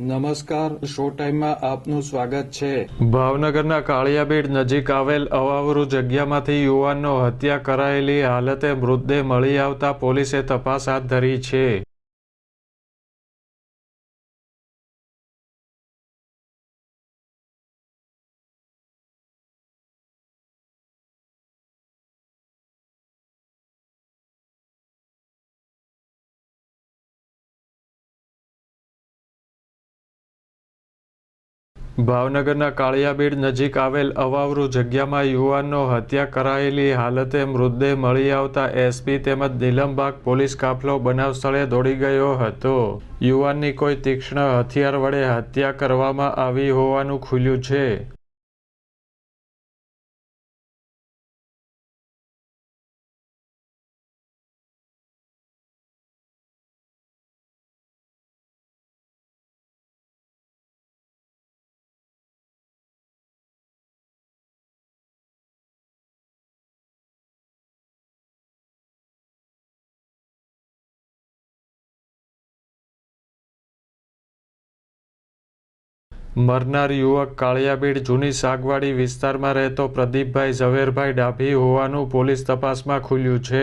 નમસ્કાર, શો ટાઈમમાં આપનું સ્વાગત છે. ભાવનગરના કાળિયાબીડ નજીક આવેલ અવાવરૂ જગ્યામાંથી યુવાનનો હત્યા કરાયેલી હાલતે મૃતદેહ મળી આવતા પોલીસે તપાસ હાથ ધરી છે. ભાવનગરના કાળિયાબીડ નજીક આવેલ અવાવરૂ જગ્યામાં યુવાનનો હત્યા કરાયેલી હાલતે મૃતદેહ મળી આવતા એસપી તેમજ નીલમબાગ પોલીસ કાફલો બનાવ સ્થળે દોડી ગયો હતો. યુવાનની કોઈ તીક્ષ્ણ હથિયાર વડે હત્યા કરવામાં આવી હોવાનું ખુલ્યું છે. મરનાર યુવક કાળિયાબીડ જૂની સાગવાડી વિસ્તારમાં રહેતો પ્રદીપભાઈ ઝવેરભાઈ ડાભી હોવાનું પોલીસ તપાસમાં ખુલ્યું છે.